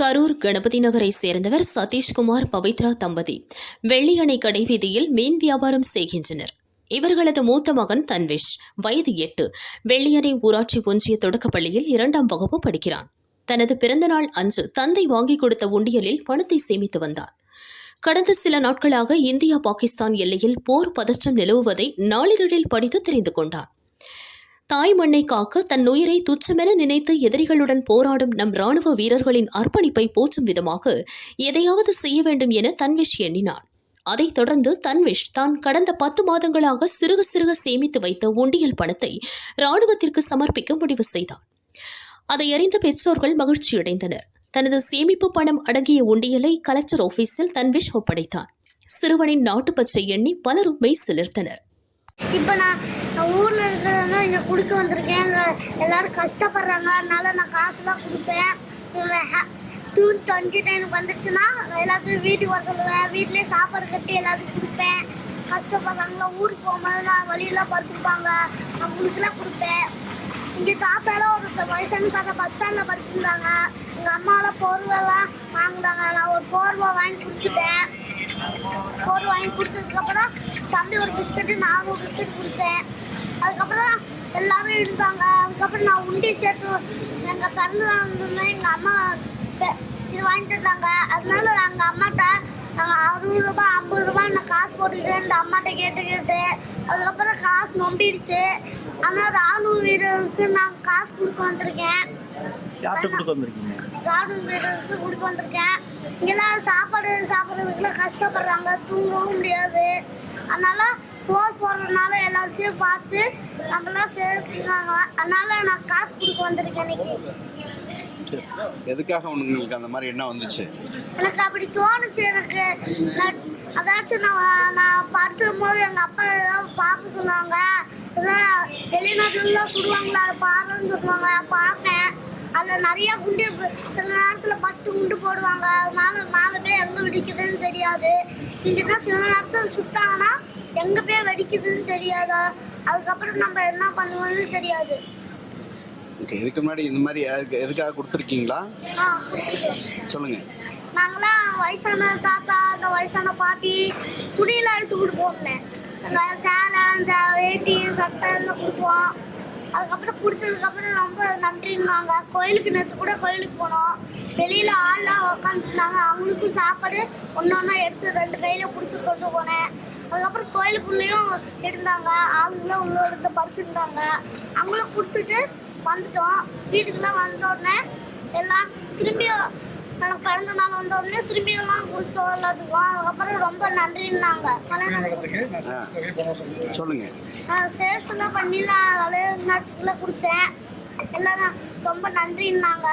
கரூர் கணபதி நகரை சேர்ந்தவர் சதீஷ்குமார் பவித்ரா தம்பதி. வெள்ளியணை கடைவீதியில் மீன் வியாபாரம் செய்கின்றனர். இவர்களது மூத்த மகன் தன்விஷ். வயது எட்டு. வெள்ளியணை ஊராட்சி ஒன்றிய தொடக்கப்பள்ளியில் இரண்டாம் வகுப்பு படிக்கிறான். தனது பிறந்தநாள் அன்று தந்தை வாங்கிக் கொடுத்த உண்டியலில் பணத்தை சேமித்து வந்தார். கடந்த சில நாட்களாக இந்தியா பாகிஸ்தான் எல்லையில் போர் பதற்றம் நிலவுவதை நாளிதழில் படித்து தெரிந்து கொண்டான் தாய் மண்ணை காக்க தன் உயிரை துச்சமென நினைத்து எதிரிகளுடன் போராடும் நம் ராணுவ வீரர்களின் அர்ப்பணிப்பை போற்றும் விதமாக எதையாவது செய்ய வேண்டும் என தன்விஷ் எண்ணினார் அதைத் தொடர்ந்து தன்விஷ் தான் கடந்த பத்து மாதங்களாக சிறுக சிறுக சேமித்து வைத்த உண்டியல் பணத்தை ராணுவத்திற்கு சமர்ப்பிக்க முடிவு செய்தார் அதை அறிந்த பெற்றோர்கள் மகிழ்ச்சியடைந்தனர் தனது சேமிப்பு பணம் அடங்கிய உண்டியலை கலெக்டர் ஆபீஸில் தன்விஷ் ஒப்படைத்தார் சிறுவனின் நாட்டுப்பச்சை எண்ணி பலரும் மெய் சிலிர்த்தனர். இப்போ நான் ஊரில் இங்கே கொடுக்க வந்திருக்கேன். எல்லாரும் கஷ்டப்படுறாங்க அதனால நான் காசுலாம் கொடுப்பேன். ஜூன் டுவெண்ட்டி டைனுக்கு வந்துருச்சுன்னா எல்லாத்துக்கும் வீட்டுக்கு வர சொல்லுவேன். வீட்லேயே சாப்பாடு கட்டி எல்லாத்துக்கும் கொடுப்பேன். கஷ்டப்படுறாங்களா ஊருக்கு போகும்போது நான் வழியெல்லாம் படுத்துருப்பாங்க அவங்களுக்குலாம் கொடுப்பேன். இங்கே தாத்தாலாம் ஒரு வயசான தாத்தா பஸ் ஸ்டாண்டில் படுத்துருந்தாங்க எங்கள் அம்மாலாம் போர்வெல்லாம் வாங்கினாங்க. நான் ஒரு போர்வை வாங்கி கொடுத்துட்டேன். போர்வை வாங்கி கொடுத்ததுக்கப்புறம் தம்பி ஒரு பிஸ்கட்டு நான் ஒரு பிஸ்கட் கொடுத்தேன். அதுக்கப்புறம் எல்லாரும் இருந்தாங்க. அதுக்கப்புறம் நான் உண்டி சேர்த்து எங்கள் பிறந்த நாள் எங்கள் அம்மா இது வாங்கி தந்தாங்க அதனால எங்கள் அம்மாட்ட நாங்கள் அறுபது ரூபாய் ஐம்பது ரூபாய் நான் காசு போட்டுக்கிட்டு இந்த அம்மாட்ட கேட்டு கேட்டு அதுக்கப்புறம் காசு நொம்பிடுச்சு ஆனால் ராணுவ வீரருக்கு நான் காசு கொடுக்க வந்திருக்கேன். கார்டன் வீடுக்கு கொடுக்க வந்திருக்கேன். இங்கெல்லாம் சாப்பாடு சாப்பிட்றதுக்குலாம் கஷ்டப்படுறாங்க. தூங்கவும் முடியாது. அதனால போர் போடுறதுனால எல்லாத்தையும் பார்த்து நம்மளாம் சேர்த்துக்காங்க அதனால நான் காசு கொடுக்க வந்திருக்கேன் இன்னைக்கு. எதுக்காக உங்களுக்கு அந்த மாதிரி என்ன வந்துச்சு? எனக்கு அப்படி தோணுச்சு எனக்கு. அதாச்சும் நான் நான் படுத்தும் போது எங்கள் அப்பா ஏதாவது பார்க்க சொன்னாங்க. இதெல்லாம் வெளிநாட்டுலாம் சுடுவாங்களா? பாருன்னு சொல்லுவாங்க பார்ப்பேன் அதில் நிறைய குண்டு. சில நேரத்தில் பத்து குண்டு போடுவாங்க. அதனால நாலு பேர் எங்கே வெடிக்குதுன்னு தெரியாது. இல்லைன்னா சில நேரத்தில் சுட்டாங்கன்னா எங்கே போய் வெடிக்குதுன்னு தெரியாது? அதுக்கப்புறம் நம்ம என்ன பண்ணுவோம்னு தெரியாது. ஓகே இதுக்கு முன்னாடி இந்த மாதிரி யாருக்கு எதுக்காக கொடுத்துருக்கீங்களா? சொல்லுங்க. நாங்களாம் வயசான தாத்தா அந்த வயசான பாட்டி துணியெல்லாம் எடுத்து கொடுப்போம்ல அந்த சேலை அந்த வேட்டி சட்டை எல்லாம் கொடுப்போம். அதுக்கப்புறம் கொடுத்ததுக்கப்புறம் ரொம்ப நன்றின்னாங்க கோயிலுக்கு நேற்று கூட கோயிலுக்கு போனோம். வெளியில் ஆள்லாம் உக்காந்துருந்தாங்க. அவங்களுக்கும் சாப்பாடு ஒன்று ஒன்றா எடுத்து ரெண்டு கையில் பிடிச்சி கொண்டு போனேன். அதுக்கப்புறம் கோயிலுக்குள்ளேயும் இருந்தாங்க. அவங்களும் உள்ள இருந்து படுத்துருந்தாங்க. அவங்களும் கொடுத்துட்டு வந்துட்டோம். வீட்டுக்குலாம் வந்த உடனே எல்லாம் திரும்பியும் எனக்கு பிறந்த நாள் வந்த உடனே திரும்பி எல்லாம் கொடுத்தோம். எல்லாத்துக்கும் அதுக்கப்புறம் ரொம்ப நன்றின்னாங்க. நான் சொல்லுங்க. நான் சேல்ஸ் எல்லாம் பண்ணிலாம் விளையாட்டுக்குள்ள கொடுத்தேன். எல்லாம் ரொம்ப நன்றின்னாங்க.